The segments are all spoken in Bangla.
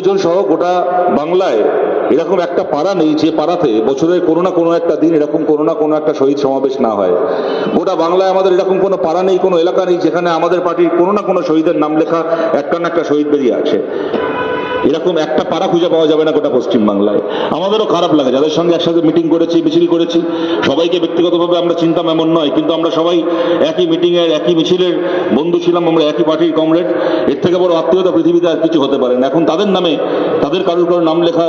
জন সহ গোটা বাংলায় এরকম একটা পাড়া নেই যে পাড়াতে বছরের কোনো না কোনো একটা দিন এরকম কোনো না কোনো একটা শহীদ সমাবেশ না হয়। গোটা বাংলায় আমাদের এরকম কোনো পাড়া নেই, কোনো এলাকা নেই যেখানে আমাদের পার্টির কোনো না কোনো শহীদের নাম লেখা একটা না একটা শহীদ বেরিয়ে আছে এরকম একটা পাড়া খুঁজে পাওয়া যাবে না গোটা পশ্চিমবাংলায়। আমাদেরও খারাপ লাগে, যাদের সঙ্গে একসাথে মিটিং করেছি, মিছিল করেছি, সবাইকে ব্যক্তিগতভাবে আমরা চিন্তাম এমন নয়, কিন্তু আমরা সবাই একই মিটিংয়ের একই মিছিলের বন্ধু ছিলাম, আমরা একই পার্টির কমরেড এর থেকে বড় আত্মীয়তা পৃথিবীতে আর কিছু হতে পারে না। এখন তাদের নামে, তাদের কারোর কারোর নাম লেখা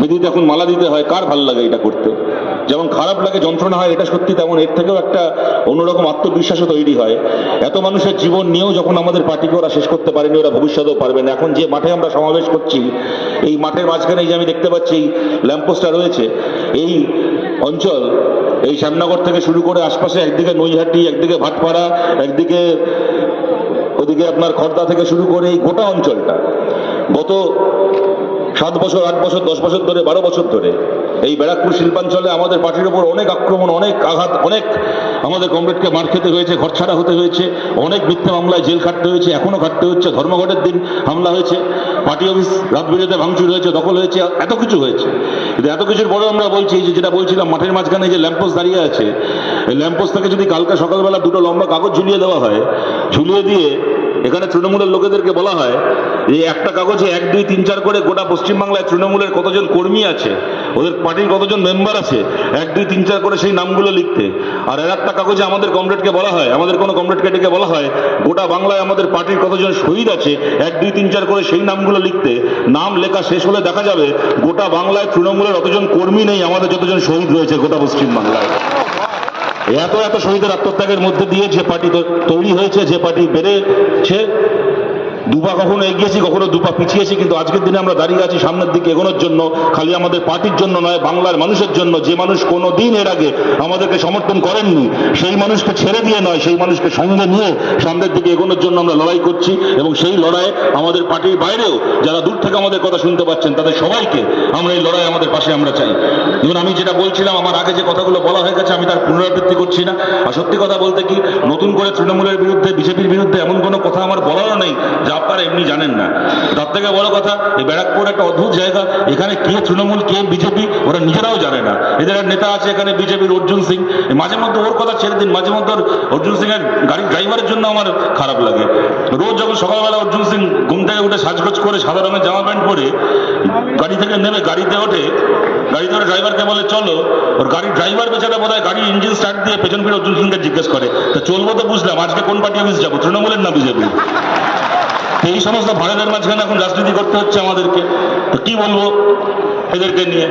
বিধিতে এখন মালা দিতে হয়, কার ভালো লাগে এটা করতে? যেমন খারাপ লাগে, যন্ত্রণা হয়, এটা সত্যি তেমন, এর থেকেও একটা অন্যরকম আত্মবিশ্বাসও তৈরি হয়। এত মানুষের জীবন নিয়েও যখন আমাদের পার্টিকে ওরা শেষ করতে পারেনি, ওরা ভবিষ্যতেও পারবে না। এখন যে মাঠে আমরা সমাবেশ করছি, এই মাঠের মাঝখানে যে আমি দেখতে পাচ্ছি, এই ল্যাম্পোস্টটা রয়েছে, এই অঞ্চল, এই শ্যামনগর থেকে শুরু করে আশপাশে একদিকে নৈহাটি, একদিকে ভাটপাড়া, একদিকে ওদিকে আপনার খর্দা থেকে শুরু করে এই গোটা অঞ্চলটা। গত সাত বছর, আট বছর, দশ বছর ধরে, বারো বছর ধরে এই ব্যারাকপুর শিল্পাঞ্চলে আমাদের পার্টির ওপর অনেক আক্রমণ, অনেক আঘাত, অনেক আমাদের কমরেডকে মার খেতে হয়েছে ঘরছাড়া হতে হয়েছে, অনেক মিথ্যা মামলায় জেল খাটতে হয়েছে, এখনও খাটতে হচ্ছে, ধর্মঘটের দিন হামলা হয়েছে, পার্টি অফিস রাত বিরেতে ভাঙচুর হয়েছে, দখল হয়েছে, এত কিছু হয়েছে। কিন্তু এত কিছুর পরেও আমরা বলছি যে যেটা বলছিলাম, মাঠের মাঝখানে যে ল্যাম্পোস্ট দাঁড়িয়ে আছে, এই ল্যাম্পোস্ট থেকে যদি কালকে সকালবেলা দুটো লম্বা কাগজ ঝুলিয়ে দেওয়া হয়, ঝুলিয়ে দিয়ে এখানে তৃণমূলের লোকেদেরকে বলা হয় যে একটা কাগজে এক, দুই, তিন, চার করে গোটা পশ্চিমবাংলায় তৃণমূলের কতজন কর্মী আছে, ওদের পার্টির কতজন মেম্বার আছে, এক, দুই, তিন, চার করে সেই নামগুলো লিখতে। আর আর একটা কাগজে আমাদের কমরেডকে বলা হয়, আমাদের কোনো কমরেডকে ডেকে বলা হয়, গোটা বাংলায় আমাদের পার্টির কতজন শহীদ আছে, এক, দুই, তিন, চার করে সেই নামগুলো লিখতে, নাম লেখা শেষ হলে দেখা যাবে গোটা বাংলায় তৃণমূলের অতজন কর্মী নেই, আমাদের যতজন শহীদ রয়েছে গোটা পশ্চিমবাংলায়। এত এত শহীদের আত্মত্যাগের মধ্যে দিয়ে যে পার্টি তৈরি হয়েছে, যে পার্টি বেড়েছে দুপা কখনো এগিয়েছি, কখনো দুপা পিছিয়েছি, কিন্তু আজকের দিনে আমরা দাঁড়িয়ে আছি সামনের দিকে এগোনোর জন্য, খালি আমাদের পার্টির জন্য নয়, বাংলার মানুষের জন্য। যে মানুষ কোনো দিন এর আগে আমাদেরকে সমর্থন করেননি, সেই মানুষকে ছেড়ে দিয়ে নয়, সেই মানুষকে সঙ্গে নিয়ে সামনের দিকে এগোনোর জন্য আমরা লড়াই করছি, এবং সেই লড়াই আমাদের পার্টির বাইরেও যারা দূর থেকে আমাদের কথা শুনতে পাচ্ছেন, তাদের সবাইকে আমরা এই লড়াই আমাদের পাশে আমরা চাই। যেমন আমি যেটা বলছিলাম, আমার আগে যে কথাগুলো বলা হয়ে গেছে, আমি তার পুনরাবৃত্তি করছি না। আর সত্যি কথা বলতে কি, নতুন করে তৃণমূলের বিরুদ্ধে, বিজেপির বিরুদ্ধে এমন কোনো কথা আমার বলারও নেই, যা আপনারা এমনি জানেন না। তার থেকে বড় কথা, এই ব্যারাকপুর একটা অদ্ভুত জায়গা। এখানে কে তৃণমূল, কে বিজেপি, ওরা নিজেরাও জানে না। এদের এক নেতা আছে এখানে বিজেপির অর্জুন সিং। মাঝে মধ্যে ওর কথা ছেড়ে দিন, মাঝে মধ্যে অর্জুন সিং এর গাড়ির ড্রাইভারের জন্য আমার খারাপ লাগে। রোজ যখন সকালবেলা অর্জুন সিং ঘুম থেকে উঠে সাজগোজ করে সাদা রঙের জামা প্যান্ট পরে গাড়ি থেকে নেমে গাড়িতে ওঠে, গাড়িতে ওরা ড্রাইভারকে বলে, চলো। ওর গাড়ির ড্রাইভার বেচারা বোধ হয় গাড়ির ইঞ্জিন স্টার্ট দিয়ে পেছন ফিরে অর্জুন সিংকে জিজ্ঞেস করে। তা চলবো তো বুঝলাম, আজকে কোন পার্টি অফিস যাব, তৃণমূলের না বিজেপি এই সমস্ত ভারতের মাঝখানে এখন রাজনীতি করতে হচ্ছে আমাদেরকে। তো কি বলব এদেরকে নিয়ে?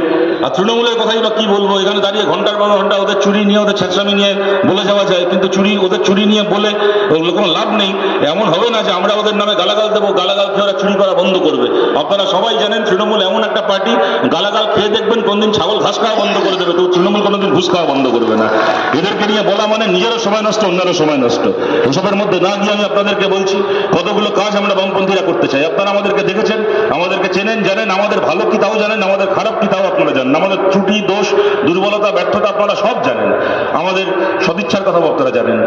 আর তৃণমূলের কথাই বা কি বলব? এখানে দাঁড়িয়ে ঘণ্টার পর ঘণ্টা ওদের চুরি নিয়ে, ওদের ছেঁচড়ামি নিয়ে বলে যাওয়া যায়। কিন্তু চুরি, ওদের চুরি নিয়ে বলে ওগুলো কোনো লাভ নেই। এমন হবে না যে আমরা ওদের নামে গালাগাল দেবো, গালাগাল খেয়ে ওরা চুরি করা বন্ধ করবে। আপনারা সবাই জানেন তৃণমূল এমন একটা পার্টি, গালাগাল খেয়ে দেখবেন কোনদিন ছাগল ঘাস খাওয়া বন্ধ করে দেবে তো তৃণমূল কোনোদিন ঘুষ খাওয়া বন্ধ করবে না। এদেরকে নিয়ে বলা মানে নিজেরও সময় নষ্ট, অন্যেরও সময় নষ্ট। ওসবের মধ্যে না গিয়ে আমি আপনাদেরকে বলছি, কতগুলো কাজ আমরা বামপন্থীরা করতে চাই। আপনারা আমাদেরকে দেখেছেন, আমাদেরকে চেনেন, জানেন, আমাদের ভালো কি তাও জানেন, আমাদের খারাপ কি তাও আপনারা জানেন। আমাদের ত্রুটি, দোষ, দুর্বলতা, ব্যর্থতা আপনারা সব জানেন। আমাদের সদিচ্ছার কথা আপনারা জানেন।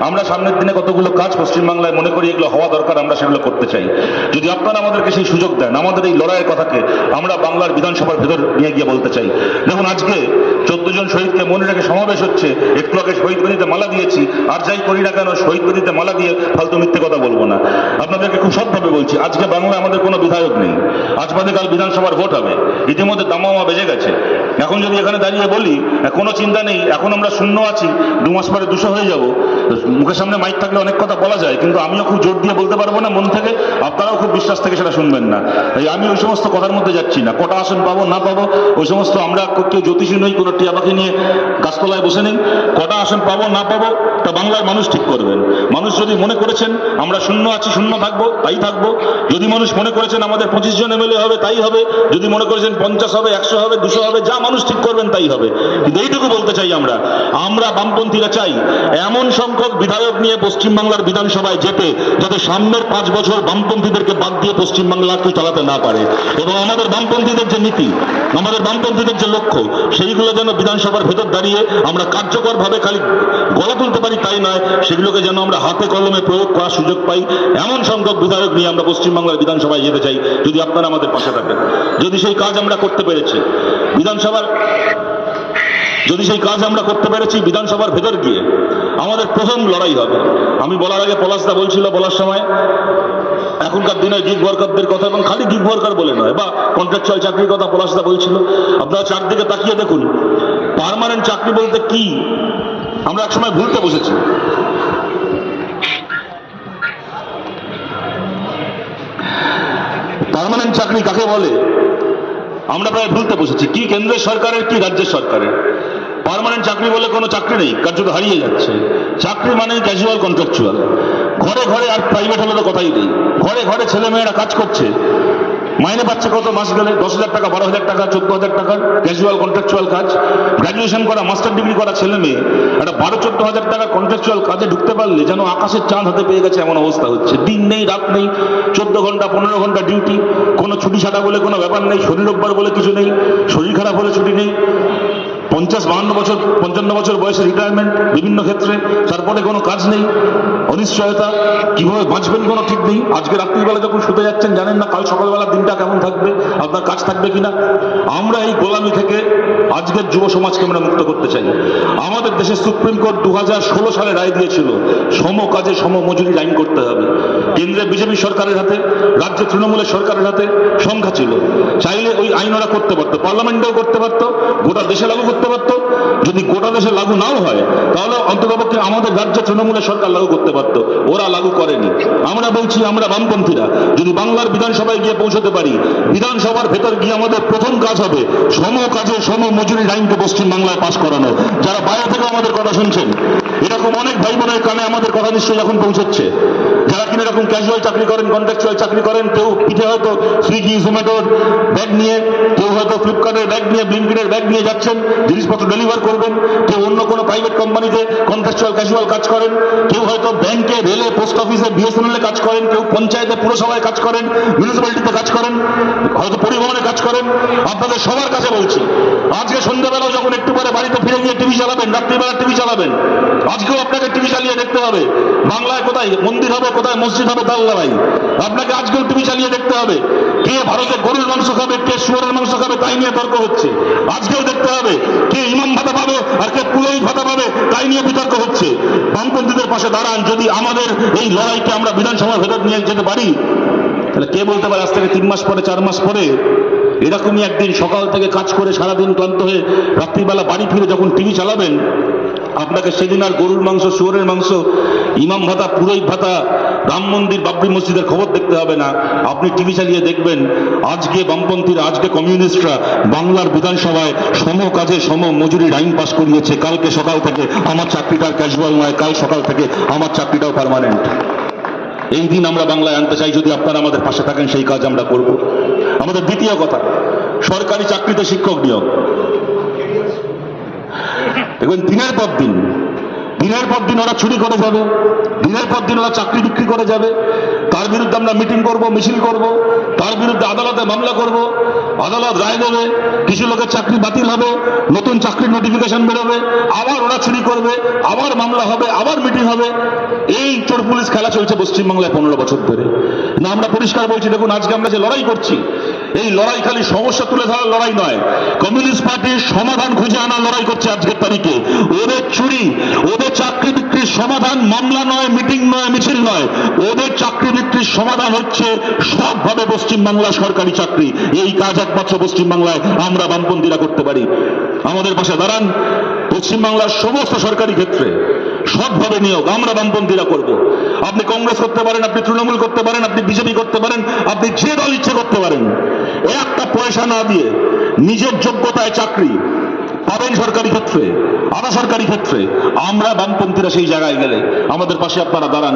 আমরা সামনের দিনে কতগুলো কাজ পশ্চিমবাংলায় মনে করি এগুলো হওয়া দরকার, আমরা সেগুলো করতে চাই। যদি আপনারা আমাদেরকে সেই সুযোগ দেন, আমাদের এই লড়াইয়ের কথাকে আমরা বাংলার বিধানসভার ভেতর নিয়ে গিয়ে বলতে চাই। দেখুন, আজকে চোদ্দ জন শহীদকে মনে রেখে সমাবেশ হচ্ছে। একটু আগে শহীদ বেদিতে মালা দিয়েছি। আর যাই করি না কেন শহীদ বেদিতে মালা দিয়ে ফালতু মিথ্যে কথা বলব না। আপনাদেরকে খুব সৎভাবে বলছি, আজকে বাংলায় আমাদের কোনো বিধায়ক নেই। আজ বাদে কাল বিধানসভার ভোট হবে। ইতিমধ্যে দামামা বেজে গেছে। এখন যদি এখানে দাঁড়িয়ে বলি কোনো চিন্তা নেই। এখন আমরা শূন্য আছি। দু মাস পরে দুশো হয়ে যাব। মুখের সামনে মাইক থাকলে অনেক কথা বলা যায়, কিন্তু আমিও খুব জোর দিয়ে বলতে পারব না মন থেকে। আপনারাও খুব বিশ্বাস থেকে সেটা শুনবেন না। এই আমি ওই সমস্ত কথার মধ্যে যাচ্ছি না। কটা আসন পাবো, না পাবো, ওই সমস্ত আমরা কেউ জ্যোতিষী নই, কোনো টিয়া পাখি নিয়ে গাছতলায় বসে নেই। কটা আসন পাবো, না পাবো, তা বাংলার মানুষ ঠিক করবেন। মানুষ যদি মনে করেছেন, আমরা শূন্য আছি, শূন্য থাকব, তাই থাকব। যদি মানুষ মনে করেছেন আমাদের পঁচিশ জন এমএলএ হবে, তাই হবে। যদি মনে করেছেন পঞ্চাশ হবে, একশো হবে, দুশো হবে, যা মানুষ ঠিক করবেন, তাই হবে। কিন্তু এইটুকু বলতে চাই আমরা আমরা বামপন্থীরা চাই এমন সংখ্যক বিধায়ক নিয়ে পশ্চিমবাংলার বিধানসভায় যেতে, যাতে সামনের পাঁচ বছর বামপন্থী বামপন্থীদেরকে বাদ দিয়ে পশ্চিমবাংলা কেউ চালাতে না পারে। এবং আমাদের বামপন্থীদের যে নীতি, আমাদের বামপন্থীদের যে লক্ষ্য সেইগুলো যেন বিধানসভার ভেতর দাঁড়িয়ে আমরা কার্যকরভাবে খালি গলা তুলতে পারি তাই নয়, সেগুলোকে যেন আমরা হাতে কলমে প্রয়োগ করার সুযোগ পাই। এমন সংখ্যক বিধায়ক নিয়ে আমরা পশ্চিমবাংলার বিধানসভায় যেতে চাই, যদি আপনারা আমাদের পাশে থাকেন যদি সেই কাজ আমরা করতে পেরেছি, বিধানসভার, যদি সেই কাজ আমরা করতে পেরেছি বিধানসভার ভেতর গিয়ে, আমাদের প্রথম লড়াই হবে। আমি বলার আগে পলাশদা বলছিল, বলার সময় এখনকার দিনে গিগ ওয়ার্কারদের কথা এবং খালি গিগ ওয়ার্কার বলে নয়। বা কন্ট্রাকচুয়াল চাকরির কথা পলাশদা বলছিল। আপনারা চারদিকে তাকিয়ে দেখুন পার্মানেন্ট চাকরি বলতে কি? আমরা একসময় ভুলতে বসেছি। পার্মানেন্ট চাকরি কাকে বলে? আমরা প্রায় ভুলতে বসেছি। কি কেন্দ্রের সরকারের, কি রাজ্যের সরকারের? পার্মানেন্ট চাকরি বলে কোনো চাকরি নেই, কার্যত হারিয়ে যাচ্ছে। চাকরি মানে ক্যাজুয়াল কন্ট্রাকচুয়াল ঘরে ঘরে আর প্রাইভেট হলে তো কথাই নেই। ঘরে ঘরে ছেলে মেয়েরা কাজ করছে। মাইনে পাচ্ছে কত মাস গেলে? দশ হাজার টাকা, বারো হাজার টাকা, চোদ্দ হাজার টাকার ক্যাজুয়াল কন্ট্রাকচুয়াল কাজ। গ্র্যাজুয়েশন করা মাস্টার ডিগ্রি করা ছেলে মেয়ে, একটা বারো চোদ্দ হাজার টাকা কন্ট্রাকচুয়াল কাজে ঢুকতে পারলে যেন আকাশের চাঁদ হাতে পেয়ে গেছে এমন অবস্থা হচ্ছে। দিন নেই, রাত নেই, চোদ্দ ঘণ্টা, পনেরো ঘণ্টা ডিউটি কোনো ছুটি ছাটা বলে কোনো ব্যাপার নেই শনি রোববার বলে কিছু নেই, শরীর খারাপ হলে ছুটি নেই। পঞ্চাশ বাহান্ন বছর, পঞ্চান্ন বছর বয়সে রিটায়ারমেন্ট বিভিন্ন ক্ষেত্রে, তারপরে কোনো কাজ নেই, অনিশ্চয়তা, কীভাবে বাঁচবেন কোনো ঠিক নেই। আজকে রাত্রিবেলা যখন শুতে যাচ্ছেন, জানেন না কাল সকালবেলা দিনটা কেমন থাকবে, আপনার কাজ থাকবে কিনা? আমরা এই গোলামি থেকে আজকের যুব সমাজকে আমরা মুক্ত করতে চাই। আমাদের দেশের সুপ্রিম কোর্ট দু হাজার ষোলো সালে রায় দিয়েছিল, সম কাজে সম মজুরি আইন করতে হবে। কেন্দ্রে বিজেপি সরকারের হাতে, রাজ্যে তৃণমূলের সরকারের হাতে সংখ্যা ছিল। চাইলে ওই আইন ওরা করতে পারতো, পার্লামেন্টেও করতে পারতো, গোটা দেশে লাগু করতে পারতো, যদি গোটা দেশে লাগু নাও হয়, তাহলে অন্ততপক্ষে আমাদের রাজ্যে তৃণমূলের সরকার লাগু করতে পারতো। ওরা লাগু করেনি। আমরা বলছি, আমরা বামপন্থীরা, যদি বাংলার বিধানসভায় গিয়ে পৌঁছতে পারি, বিধানসভার ভেতর গিয়ে আমাদের প্রথম কাজ হবে সম কাজে সম মজুরি আইনকে পশ্চিমবাংলায় পাশ করানো। যারা বাইরে থেকে আমাদের কথা শুনছেন, এরকম অনেক ভাই বোনের কানে আমাদের কথা নিশ্চয়ই এখন পৌঁছচ্ছে। যারা কিনা এরকম ক্যাজুয়াল চাকরি করেন কন্ট্রাকচুয়াল চাকরি করেন, কেউ পিঠে হয়তো সুইগি জোম্যাটোর ব্যাগ নিয়ে, কেউ হয়তো ফ্লিপকার্টের ব্যাগ নিয়ে ব্লিঙ্কিটের ব্যাগ নিয়ে যাচ্ছেন জিনিসপত্র ডেলিভার করবেন। কেউ অন্য কোনো প্রাইভেট কোম্পানিতে কন্ট্রাকচুয়াল ক্যাজুয়াল কাজ করেন। কেউ হয়তো ব্যাংকে রেলে পোস্ট অফিসে বিএসএনএল কাজ করেন। কেউ পঞ্চায়েতে, পুরসভায় কাজ করেন। মিউনিসিপ্যালিটিতে কাজ করেন। হয়তো পরিবহনে কাজ করেন। আপনাদের সবার কাছে বলছি, আজকে সন্ধ্যাবেলাও যখন একটু পরে বাড়িতে ফিরে গিয়ে টিভি চালাবেন, রাত্রিবেলা টিভি চালাবেন, আজকেও আপনাকে টিভি চালিয়ে দেখতে হবে। বাংলায় কোথায় মন্দির হবে, কোথায় মসজিদ হবে তাল লড়াই আপনাকে আজকেও টিভি চালিয়ে দেখতে হবে। কে ভারতে গরুর মাংস খাবে, কে শুয়ারের মাংস খাবে, তাই নিয়ে তর্ক হচ্ছে। আজকেও দেখতে হবে। কে ইমাম ভাতা পাবে আর কে পুরোহিত ভাতা পাবে, তাই নিয়ে বিতর্ক হচ্ছে। বামপন্থীদের পাশে দাঁড়ান, যদি আমাদের এই লড়াইকে আমরা বিধানসভার ভেতর নিয়ে যেতে পারি, তাহলে কে বলতে পারে, আজ থেকে তিন মাস পরে, চার মাস পরে? এরকমই একদিন সকাল থেকে কাজ করে সারাদিন ক্লান্ত হয়ে রাত্রিবেলা বাড়ি ফিরে যখন টিভি চালাবেন আপনাকে সেদিন আর গরুর মাংস, শুয়োরের মাংস, ইমাম ভাতা, পুরোহিত ভাতা, রাম মন্দির, বাবরি মসজিদের খবর দেখতে হবে না। আপনি টিভি চালিয়ে দেখবেন, আজকে বামপন্থীরা, আজকে কমিউনিস্টরা বাংলার বিধানসভায় সম কাজে সম মজুরির আইন পাশ করিয়েছে। কালকে সকাল থেকে আমার চাকরিটা ক্যাজুয়াল নয়, কাল সকাল থেকে আমার চাকরিটাও পারমানেন্ট এই দিন আমরা বাংলায় আনতে চাই, যদি আপনারা আমাদের পাশে থাকেন, সেই কাজ আমরা করব। আমাদের দ্বিতীয় কথা, সরকারি চাকরিতে শিক্ষক নিয়োগ। দেখবেন দিনের পর দিন, দিনের পর দিন ওরা চুরি করে যাবে, দিনের পর দিন ওরা চাকরি বিক্রি করে যাবে। তার বিরুদ্ধে আমরা মিটিং করব, মিছিল করব, তার বিরুদ্ধে আদালতে মামলা করব, আদালত রায় দেবে, কিছু লোকের চাকরি বাতিল হবে, নতুন চাকরির নোটিফিকেশন বেরোবে, আবার ওরা চুরি করবে, আবার মামলা হবে, আবার মিটিং হবে। এই চোর পুলিশ খেলা চলছে পশ্চিমবাংলায় পনেরো বছর ধরে। না, আমরা পরিষ্কার বলছি, দেখুন, আজকে আমরা যে লড়াই করছি, এই লড়াই খালি সমস্যা তুলে ধরার লড়াই নয়। কমিউনিস্ট পার্টির সমাধান খুঁজে আনার লড়াই করছে আজকের তারিখে। ওদের চুরি, ওদের চাকরি সমাধান মামলা নয়, মিটিং নয়, মিছিল নয়। ওদের চাকরি বিক্রির সমাধান হচ্ছে সবভাবে পশ্চিমবাংলা সরকারি চাকরি। এই কাজ একমাত্র পশ্চিমবাংলায় আমরা বামপন্থীরা করতে পারি। আমাদের পাশে দাঁড়ান। পশ্চিমবাংলার সমস্ত সরকারি ক্ষেত্রে সৎভাবে নিয়োগ আমরা বামপন্থীরা করব। আপনি কংগ্রেস করতে পারেন, আপনি তৃণমূল করতে পারেন, আপনি বিজেপি করতে পারেন, আপনি যে দল ইচ্ছে করতে পারেন। একটা পয়সা না দিয়ে নিজের যোগ্যতায় চাকরি পাবেন সরকারি ক্ষেত্রে আধা সরকারি ক্ষেত্রে, আমরা বামপন্থীরা সেই জায়গায় গেলে আমাদের পাশে আপনারা দাঁড়ান।